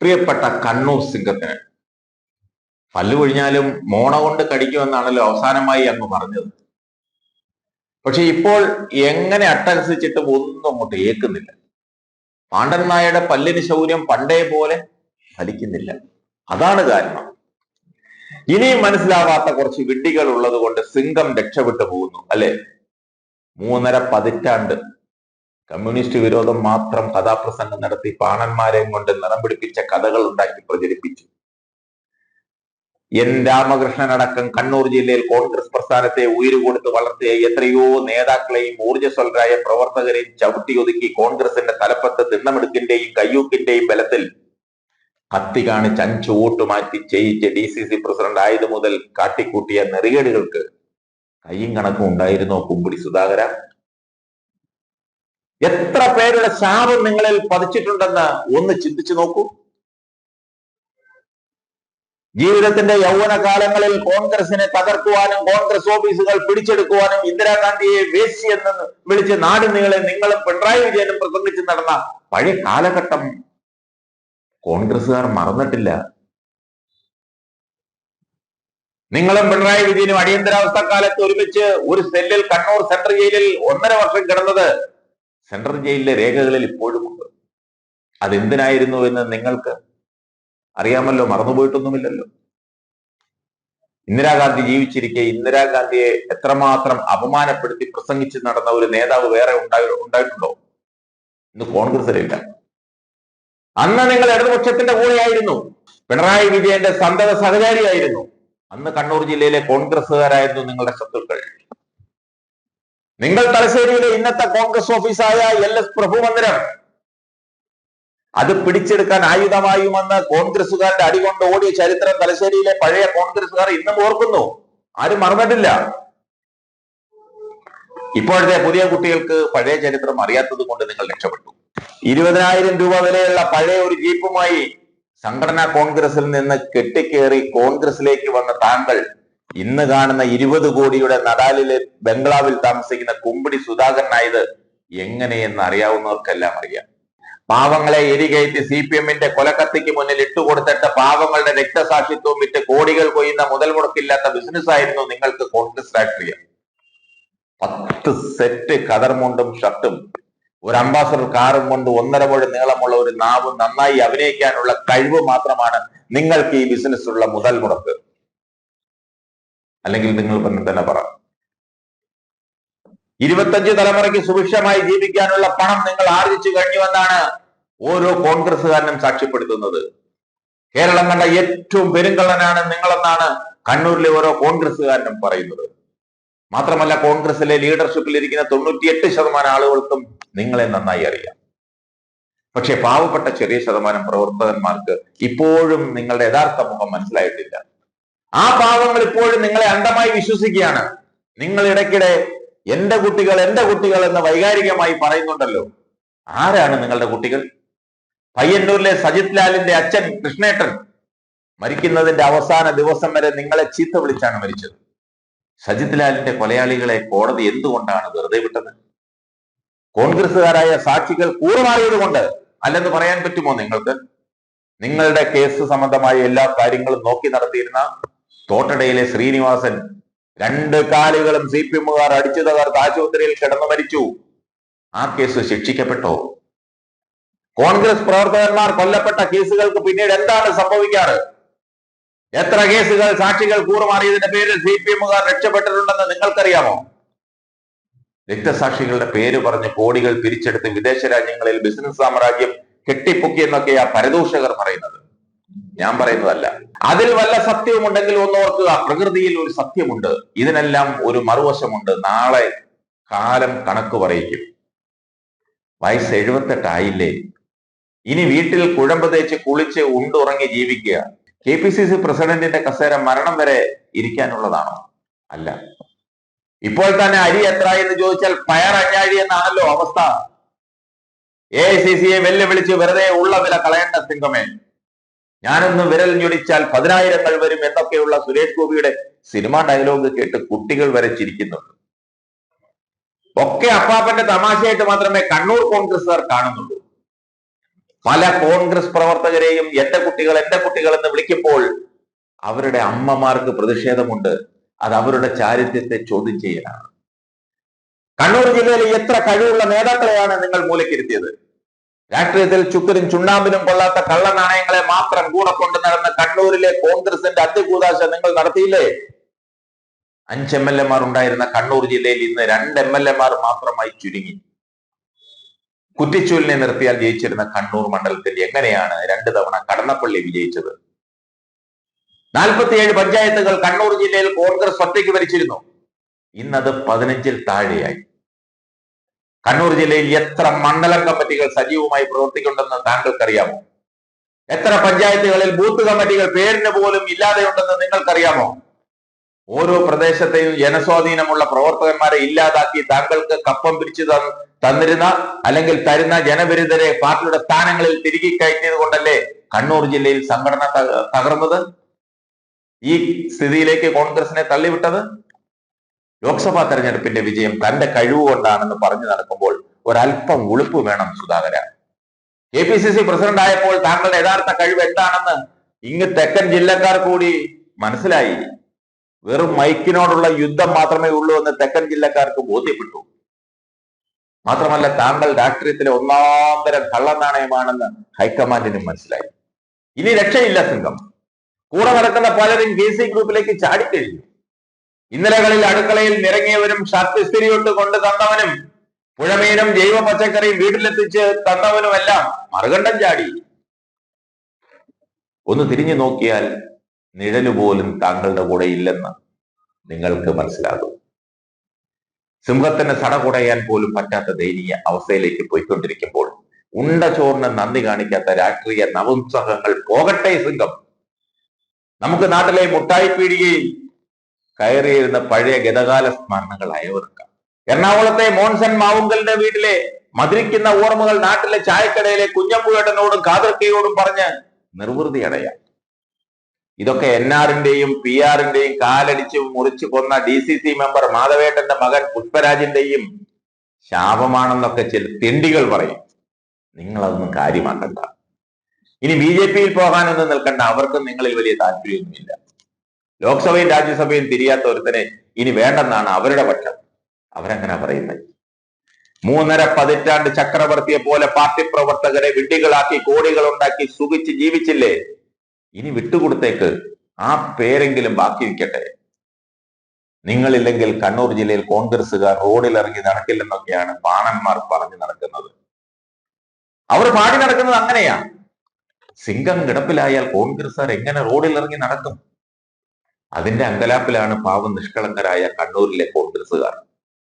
പ്രിയപ്പെട്ട കണ്ണൂർ സിംഗത്തിന്. പല്ലു കഴിഞ്ഞാലും മോണ കൊണ്ട് കടിക്കുമെന്നാണല്ലോ അവസാനമായി അങ്ങ് പറഞ്ഞത്. പക്ഷെ ഇപ്പോൾ എങ്ങനെ അട്ടഹസിച്ചിട്ടും ഒന്നും അങ്ങോട്ട് ഏക്കുന്നില്ല പാണ്ഡൻ നായയുടെ പല്ലിന് ശൗര്യം പണ്ടേ പോലെ ഫലിക്കുന്നില്ല. അതാണ് കാരണം. ഇനിയും മനസ്സിലാവാത്ത കുറച്ച് വിഡ്ഢികൾ ഉള്ളത് കൊണ്ട് സിംഗം രക്ഷപ്പെട്ടു പോകുന്നു അല്ലെ? മൂന്നര പതിറ്റാണ്ട് കമ്മ്യൂണിസ്റ്റ് വിരോധം മാത്രം കഥാപ്രസംഗം നടത്തി പാണന്മാരെയും കൊണ്ട് നിറം പിടിപ്പിച്ച കഥകൾ ഉണ്ടാക്കി പ്രചരിപ്പിച്ചു. എൻ രാമകൃഷ്ണൻ അടക്കം കണ്ണൂർ ജില്ലയിൽ കോൺഗ്രസ് പ്രസ്ഥാനത്തെ ഉയരുകൊടുത്ത് വളർത്തിയ എത്രയോ നേതാക്കളെയും ഊർജസ്വലരായ പ്രവർത്തകരെയും ചവിട്ടിയൊതുക്കി കോൺഗ്രസിന്റെ തലപ്പത്ത് തിണ്ണമെടുക്കിന്റെയും കയ്യൂക്കിന്റെയും ബലത്തിൽ കത്തി കാണിച്ച് അഞ്ചു വോട്ട് മാറ്റി ചെയ്യിച്ച് ഡി സി സി പ്രസിഡന്റ് ആയത് മുതൽ കാട്ടിക്കൂട്ടിയ നെറികേടുകൾക്ക് കയ്യും കണക്കും ഉണ്ടായിരുന്നോ കുമ്പിടി സുധാകര? എത്ര പേരുടെ ശാപം നിങ്ങളിൽ പതിച്ചിട്ടുണ്ടെന്ന് ഒന്ന് ചിന്തിച്ചു നോക്കൂ. ജീവിതത്തിന്റെ യൗവന കാലങ്ങളിൽ കോൺഗ്രസിനെ തകർക്കുവാനും കോൺഗ്രസ് ഓഫീസുകൾ പിടിച്ചെടുക്കുവാനും ഇന്ദിരാഗാന്ധിയെ വേശി എന്ന് വിളിച്ച് നാട് നീളെ നിങ്ങളും പിണറായി വിജയനും പ്രസംഗിച്ച് നടന്ന പഴയ കാലഘട്ടം കോൺഗ്രസുകാർ മറന്നിട്ടില്ല. നിങ്ങളും പിണറായി വിജയനും അടിയന്തരാവസ്ഥ കാലത്ത് ഒരുമിച്ച് ഒരു സെല്ലിൽ കണ്ണൂർ സെൻട്രൽ ജയിലിൽ ഒന്നര വർഷം കിടന്നത് സെൻട്രൽ ജയിലിലെ രേഖകളിൽ ഇപ്പോഴും ഉണ്ട്. അതെന്തിനായിരുന്നു എന്ന് നിങ്ങൾക്ക് അറിയാമല്ലോ മറന്നുപോയിട്ടൊന്നുമില്ലല്ലോ. ഇന്ദിരാഗാന്ധി ജീവിച്ചിരിക്കെ ഇന്ദിരാഗാന്ധിയെ എത്രമാത്രം അപമാനപ്പെടുത്തി പ്രസംഗിച്ച് നടന്ന ഒരു നേതാവ് വേറെ ഉണ്ടായി ഉണ്ടായിട്ടുണ്ടോ? ഇന്ന് കോൺഗ്രസിലില്ല അന്ന് നിങ്ങൾ ഇടതുപക്ഷത്തിന്റെ കൂടെയായിരുന്നു. പിണറായി വിജയന്റെ സന്തത സഹചാരിയായിരുന്നു. അന്ന് കണ്ണൂർ ജില്ലയിലെ കോൺഗ്രസ്സുകാരായിരുന്നു നിങ്ങളുടെ ശത്രുക്കൾ. നിങ്ങൾ തലശ്ശേരിയിലെ ഇന്നത്തെ കോൺഗ്രസ് ഓഫീസായ എൽ എസ് പ്രഭുമന്ദിരം. അത് പിടിച്ചെടുക്കാൻ ആയുധമായുമെന്ന് കോൺഗ്രസുകാരുടെ അടികൊണ്ട് ഓടിയ ചരിത്രം തലശ്ശേരിയിലെ പഴയ കോൺഗ്രസുകാർ ഇന്നും ഓർക്കുന്നു. ആരും മറന്നിട്ടില്ല. ഇപ്പോഴത്തെ പുതിയ കുട്ടികൾക്ക് പഴയ ചരിത്രം അറിയാത്തത് കൊണ്ട് നിങ്ങൾ രക്ഷപ്പെട്ടു. ഇരുപതിനായിരം രൂപ വിലയുള്ള പഴയ ഒരു ജീപ്പുമായി സംഘടനാ കോൺഗ്രസിൽ നിന്ന് കെട്ടിക്കേറി കോൺഗ്രസിലേക്ക് വന്ന താങ്കൾ ഇന്ന് കാണുന്ന ഇരുപത് കോടിയുടെ നടാലിലെ ബംഗ്ലാവിൽ താമസിക്കുന്ന കുമ്പിടി സുധാകരനായത് എങ്ങനെയെന്ന് അറിയാവുന്നവർക്കെല്ലാം അറിയാം. പാവങ്ങളെ എരികയറ്റി സി പി എമ്മിന്റെ കൊലക്കത്തിക്ക് മുന്നിൽ ഇട്ടുകൊടുത്തിട്ട് പാവങ്ങളുടെ രക്തസാക്ഷിത്വം വിറ്റ് കോടികൾ കൊയ്യുന്ന മുതൽ മുടക്കില്ലാത്ത ബിസിനസ് ആയിരുന്നു നിങ്ങൾക്ക് കോൺഗ്രസ് രാഷ്ട്രീയം. പത്ത് സെറ്റ് കതർമുണ്ടും ഷർട്ടും ഒരു അംബാസഡർ കാറും കൊണ്ട് ഒന്നര മുഴ നീളമുള്ള ഒരു നാവും നന്നായി അഭിനയിക്കാനുള്ള കഴിവ് മാത്രമാണ് നിങ്ങൾക്ക് ഈ ബിസിനസ്സിലുള്ള മുതൽ മുടക്ക്. അല്ലെങ്കിൽ നിങ്ങൾ തന്നെ തന്നെ പറ. ഇരുപത്തഞ്ച് തലമുറയ്ക്ക് സുഭിക്ഷമായി ജീവിക്കാനുള്ള പണം നിങ്ങൾ ആർജിച്ചു കഴിഞ്ഞുവെന്നാണ് ഓരോ കോൺഗ്രസ്സുകാരനും സാക്ഷ്യപ്പെടുത്തുന്നത്. കേരളം കണ്ട ഏറ്റവും പെരുങ്കള്ളനാണ് നിങ്ങളെന്നാണ് കണ്ണൂരിലെ ഓരോ കോൺഗ്രസ്സുകാരനും പറയുന്നത്. മാത്രമല്ല കോൺഗ്രസിലെ ലീഡർഷിപ്പിൽ ഇരിക്കുന്ന തൊണ്ണൂറ്റിയെട്ട് ശതമാനം ആളുകൾക്കും നിങ്ങളെ നന്നായി അറിയാം. പക്ഷെ പാവപ്പെട്ട ചെറിയ ശതമാനം പ്രവർത്തകന്മാർക്ക് ഇപ്പോഴും നിങ്ങളുടെ യഥാർത്ഥ മുഖം മനസ്സിലായിട്ടില്ല. ആ പാവങ്ങൾ ഇപ്പോഴും നിങ്ങളെ അണ്ടമായി വിശ്വസിക്കുകയാണ്. നിങ്ങൾ ഇടയ്ക്കിടെ എന്റെ കുട്ടികൾ എന്റെ കുട്ടികൾ എന്ന് വൈകാരികമായി പറയുന്നുണ്ടല്ലോ. ആരാണ് നിങ്ങളുടെ കുട്ടികൾ? പയ്യന്നൂരിലെ സജിത് ലാലിന്റെ അച്ഛൻ കൃഷ്ണേട്ടൻ മരിക്കുന്നതിന്റെ അവസാന ദിവസം വരെ നിങ്ങളെ ചീത്ത വിളിച്ചാണ് മരിച്ചത്. സജിത് ലാലിന്റെ കൊലയാളികളെ കോടതി എന്തുകൊണ്ടാണ് വെറുതെ വിട്ടത്? കോൺഗ്രസുകാരായ സാക്ഷികൾ കൂറുമാറിയത് കൊണ്ട് അല്ലെന്ന് പറയാൻ പറ്റുമോ നിങ്ങൾക്ക്? നിങ്ങളുടെ കേസ് സംബന്ധമായ എല്ലാ കാര്യങ്ങളും നോക്കി നടത്തിയിരുന്ന തോട്ടടയിലെ ശ്രീനിവാസൻ രണ്ട് കാലുകളും സി പി എമ്മുകാർ അടിച്ചു തകർത്ത് ആശുപത്രിയിൽ കിടന്നു മരിച്ചു. ആ കേസ് ശിക്ഷിക്കപ്പെട്ടോ? കോൺഗ്രസ് പ്രവർത്തകന്മാർ കൊല്ലപ്പെട്ട കേസുകൾക്ക് പിന്നീട് എന്താണ് സംഭവിക്കാറ്? എത്ര കേസുകൾ സാക്ഷികൾ കൂറുമാറിയതിന്റെ പേരിൽ സി പി എമ്മുകാർ രക്ഷപ്പെട്ടിട്ടുണ്ടെന്ന് നിങ്ങൾക്കറിയാമോ? രക്തസാക്ഷികളുടെ പേര് പറഞ്ഞ് കോടികൾ പിരിച്ചെടുത്ത് വിദേശ രാജ്യങ്ങളിൽ ബിസിനസ് സാമ്രാജ്യം കെട്ടിപ്പൊക്കി എന്നൊക്കെയാ പരദൂഷകർ പറയുന്നത്. ഞാൻ പറയുന്നതല്ല. അതിൽ വല്ല സത്യവുമുണ്ടെങ്കിൽ ഒന്ന് ഓർക്കുക. പ്രകൃതിയിൽ ഒരു സത്യമുണ്ട്. ഇതിനെല്ലാം ഒരു മറുവശമുണ്ട്. നാളെ കാലം കണക്ക് പറയിക്കും. വയസ്സ് എഴുപത്തെട്ടായില്ലേ? ഇനി വീട്ടിൽ കുഴമ്പ് തേച്ച് കുളിച്ച് ഉണ്ടുറങ്ങി ജീവിക്കുക. കെ പി സി സി പ്രസിഡന്റിന്റെ കസേര മരണം വരെ ഇരിക്കാനുള്ളതാണോ? അല്ല. ഇപ്പോൾ തന്നെ അരി എത്ര എന്ന് ചോദിച്ചാൽ പയർ അഞ്ഞാഴി എന്നാണല്ലോ അവസ്ഥ. എ ഐ സി സിയെ വെല്ലുവിളിച്ച് വെറുതെ ഉള്ള വില കളയേണ്ട സിംഗമേ. ഞാനൊന്ന് വിരൽ ഞൊടിച്ചാൽ പതിനായിരങ്ങൾ വരും എന്നൊക്കെയുള്ള സുരേഷ് ഗോപിയുടെ സിനിമാ ഡയലോഗ് കേട്ട് കുട്ടികൾ വരെ ചിരിക്കുന്നുണ്ട്. ഒക്കെ അപ്പാപ്പന്റെ തമാശയായിട്ട് മാത്രമേ കണ്ണൂർ കോൺഗ്രസ്സുകാർ കാണുന്നുള്ളൂ. പല കോൺഗ്രസ് പ്രവർത്തകരെയും എന്റെ കുട്ടികൾ എന്റെ കുട്ടികൾ എന്ന് വിളിക്കുമ്പോൾ അവരുടെ അമ്മമാർക്ക് പ്രതിഷേധമുണ്ട്. അത് അവരുടെ ചാരിത്യത്തെ ചോദ്യം ചെയ്യലാണ്. കണ്ണൂർ ജില്ലയിലെ എത്ര കഴിവുള്ള നേതാക്കളെയാണ് നിങ്ങൾ മൂലക്കിരുത്തിയത്? രാഷ്ട്രീയത്തിൽ ചുക്കരും ചുണ്ണാമ്പിനും കൊള്ളാത്ത കള്ളനാണയങ്ങളെ മാത്രം കൂടെ കൊണ്ടു നടന്ന കണ്ണൂരിലെ കോൺഗ്രസിന്റെ അത്യകൂതാശ നിങ്ങൾ നടത്തിയില്ലേ? അഞ്ച് എം എൽ എമാർ ഉണ്ടായിരുന്ന കണ്ണൂർ ജില്ലയിൽ ഇന്ന് രണ്ട് എം എൽ എമാർ മാത്രമായി ചുരുങ്ങി. കുറ്റിച്ചൂലിനെ നിർത്തിയാൽ ജയിച്ചിരുന്ന കണ്ണൂർ മണ്ഡലത്തിൽ എങ്ങനെയാണ് രണ്ട് തവണ കടന്നപ്പള്ളി വിജയിച്ചത്? നാൽപ്പത്തിയേഴ് പഞ്ചായത്തുകൾ കണ്ണൂർ ജില്ലയിൽ കോൺഗ്രസ് ഒറ്റയ്ക്ക് ഭരിച്ചിരുന്നു. ഇന്നത് പതിനഞ്ചിൽ താഴെയായി. കണ്ണൂർ ജില്ലയിൽ എത്ര മണ്ഡലം കമ്മിറ്റികൾ സജീവമായി പ്രവർത്തിക്കുന്നുണ്ടെന്ന് താങ്കൾക്കറിയാമോ? എത്ര പഞ്ചായത്തുകളിൽ ബൂത്ത് കമ്മിറ്റികൾ പേരിന് പോലും ഇല്ലാതെയുണ്ടെന്ന് നിങ്ങൾക്കറിയാമോ? ഓരോ പ്രദേശത്തെയും ജനസ്വാധീനമുള്ള പ്രവർത്തകന്മാരെ ഇല്ലാതാക്കി താങ്കൾക്ക് കപ്പം പിരിച്ചു തന്നിരുന്ന അല്ലെങ്കിൽ തരുന്ന ജനവിരുദ്ധരെ പാർട്ടിയുടെ സ്ഥാനങ്ങളിൽ തിരികെ കയറ്റിയത് കൊണ്ടല്ലേ കണ്ണൂർ ജില്ലയിൽ സംഘടന തക- തകർന്നത്? ഈ സ്ഥിതിയിലേക്ക് കോൺഗ്രസിനെ തള്ളിവിട്ടത്? ലോക്സഭാ തെരഞ്ഞെടുപ്പിന്റെ വിജയം തന്റെ കഴിവുകൊണ്ടാണെന്ന് പറഞ്ഞു നടക്കുമ്പോൾ ഒരല്പം ഉളുപ്പ് വേണം Sudhakara. K P C C president ആയപ്പോൾ താങ്കളുടെ യഥാർത്ഥ കഴിവ് എന്താണെന്ന് ഇങ്ങ് തെക്കൻ ജില്ലക്കാർ കൂടി മനസ്സിലായി. വെറും മൈക്കിനോടുള്ള യുദ്ധം മാത്രമേ ഉള്ളൂ എന്ന് തെക്കൻ ജില്ലക്കാർക്ക് ബോധ്യപ്പെട്ടു. മാത്രമല്ല താങ്കൾ രാഷ്ട്രീയത്തിലെ ഒന്നാം തരം കള്ളനാണയമാണെന്ന് ഹൈക്കമാൻഡിനും മനസ്സിലായി. ഇനി രക്ഷയില്ല സംഘം. കൂടെ നടക്കുന്ന പലരും കെ സി ഗ്രൂപ്പിലേക്ക് ചാടിക്കഴിഞ്ഞു. ഇന്നലകളിൽ അടുക്കളയിൽ നിറങ്ങിയവരും ഷർട്ട് ഇസ്തിരിയിട്ട് കൊണ്ട് തന്നവനും പുഴമീനും ജൈവ പച്ചക്കറിയും വീട്ടിലെത്തിച്ച് തന്നവനുമെല്ലാം മറുകണ്ഠം ചാടി. ഒന്ന് തിരിഞ്ഞു നോക്കിയാൽ നിഴൽ പോലും താങ്കളുടെ കൂടെ ഇല്ലെന്ന് നിങ്ങൾക്ക് മനസ്സിലാകും. സിംഹത്തിന് സട കുടയാൻ പോലും പറ്റാത്ത ദയനീയ അവസ്ഥയിലേക്ക് പോയിക്കൊണ്ടിരിക്കുമ്പോൾ ഉണ്ട ചോറിന് നന്ദി കാണിക്കാത്ത രാഷ്ട്രീയ നവംസഹങ്ങൾ പോകട്ടെ സിംഹം. നമുക്ക് നാട്ടിലെ മുട്ടായി പീടികയിൽ കയറിയിരുന്ന പഴയ ഗതകാല സ്മരണകൾ അയവിറക്കാം എറണാകുളത്തെ മോൻസൺ മാവുങ്കലിന്റെ വീട്ടിലെ മധുരിക്കുന്ന ഓർമ്മകൾ നാട്ടിലെ ചായക്കടയിലെ കുഞ്ഞമ്പുവേട്ടനോടും കാതർക്കയോടും പറഞ്ഞ് നിർവൃതി അടയാം ഇതൊക്കെ എൻ ആറിന്റെയും പി ആറിന്റെയും കാലടിച്ച് മുറിച്ചു കൊന്ന ഡി സി സി മെമ്പർ മാധവേട്ടന്റെ മകൻ പുഷ്പരാജിന്റെയും ശാപമാണെന്നൊക്കെ ചില തിണ്ടികൾ പറയും. നിങ്ങൾ അതൊന്നും കാര്യമാക്കണ്ട. ഇനി ബി ജെ പിയിൽ പോകാനൊന്നും നിൽക്കണ്ട. അവർക്കും നിങ്ങളിൽ വലിയ താല്പര്യമൊന്നുമില്ല. ലോക്സഭയും രാജ്യസഭയും തിരിയാത്ത ഒരുത്തനെ ഇനി വേണ്ടെന്നാണ് അവരുടെ പക്ഷം അവരങ്ങനെ പറയുന്നത് മൂന്നര പതിറ്റാണ്ട് ചക്രവർത്തിയെ പോലെ പാർട്ടി പ്രവർത്തകരെ വിഡ്ഢികളാക്കി കോടികൾ ഉണ്ടാക്കി സുഖിച്ച് ജീവിച്ചില്ലേ? ഇനി വിട്ടുകൊടുത്തേക്ക് ആ പേരെങ്കിലും ബാക്കി വയ്ക്കട്ടെ നിങ്ങളില്ലെങ്കിൽ കണ്ണൂർ ജില്ലയിൽ കോൺഗ്രസ്സുകാർ റോഡിൽ ഇറങ്ങി നടക്കില്ലെന്നൊക്കെയാണ് പാണന്മാർ പറഞ്ഞു നടക്കുന്നത്. അവർ പാടി നടക്കുന്നത് അങ്ങനെയാ. സിംഗം കിടപ്പിലായാൽ കോൺഗ്രസ്സുകാർ എങ്ങനെ റോഡിൽ ഇറങ്ങി നടക്കും? അതിന്റെ അങ്കലാപ്പിലാണ് പാവം നിഷ്കളങ്കരായ കണ്ണൂരിലെ കോൺഗ്രസുകാർ